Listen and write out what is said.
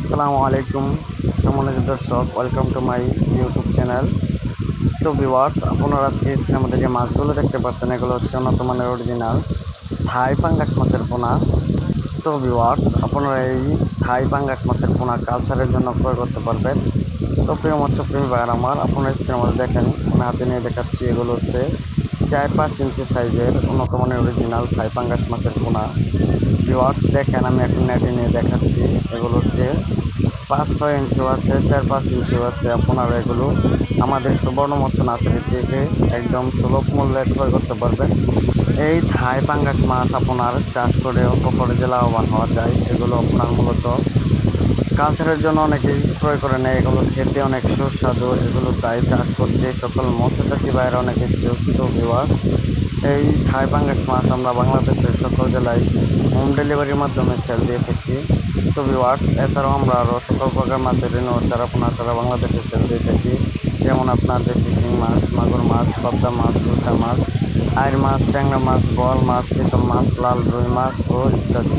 আসসালামু আলাইকুম। সম্মানিত দর্শক welcome to my YouTube channel তো ভিওয়ার্স আপনারা আজকে স্ক্রিনের মধ্যে যে মাছগুলো দেখতে পাচ্ছেন, এগুলো হচ্ছে উন্নত মানের অরিজিনাল থাই পাঙ্গাস মাছের পোনা। তো ভিওয়ার্স আপনারা এই থাই পাঙ্গাস মাছের পোনা কালচারের জন্য ক্রয় করতে পারবেন। তো প্রিয় মৎস্যপ্রেমী ভাইয়ের আমার, আপনারা স্ক্রিনের মধ্যে দেখেন, আমি হাতে নিয়ে দেখাচ্ছি, এগুলো হচ্ছে চার পাঁচ ইঞ্চি সাইজের উন্নত মানের অরিজিনাল থাই পাঙ্গাস মাছের পোনা। ভিওয়ার্স দেখেন, আমি এখন নেটে নিয়ে দেখাচ্ছি। এগুলো হচ্ছে পাঁচ ছয় ইঞ্চিও আছে, চার পাঁচ ইঞ্চিও আছে। আপনারা এগুলো আমাদের সুবর্ণ মৎস্য নার্সারি থেকে একদম সুলভ মূল্যে ক্রয় করতে পারবেন। এই থাই পাঙ্গাস মাছ আপনার চাষ করে অল্প খরচে লাভবান হওয়া যায়। এগুলো আপনার মূলত কালচারের জন্য অনেকেই ক্রয় করে নেয়, এগুলো খেতে অনেক সুস্বাদু, এগুলো তাই চাষ করতে সকল মৎস্য চাষি বাইরে অনেক ইচ্ছুক তো ভিওয়ার্স এই থাই পাঙ্গাস মাছ আমরা বাংলাদেশের সকল জেলায় হোম ডেলিভারির মাধ্যমে সেল দিয়ে থাকি। তো ভিওয়ার্স এছাড়াও আমরা আরও সকল প্রকার মাছের ঋণ চারা পোনা সারা বাংলাদেশে সেল দিয়ে থাকি। যেমন আপনার দেশি শিং মাছ, মাগুর মাছ, পাবদা মাছ, রুচা মাছ আয়ের মাছ, ট্যাংরা মাছ, বল মাছ, চিতল মাছ, লাল রুই মাছ ও ইত্যাদি।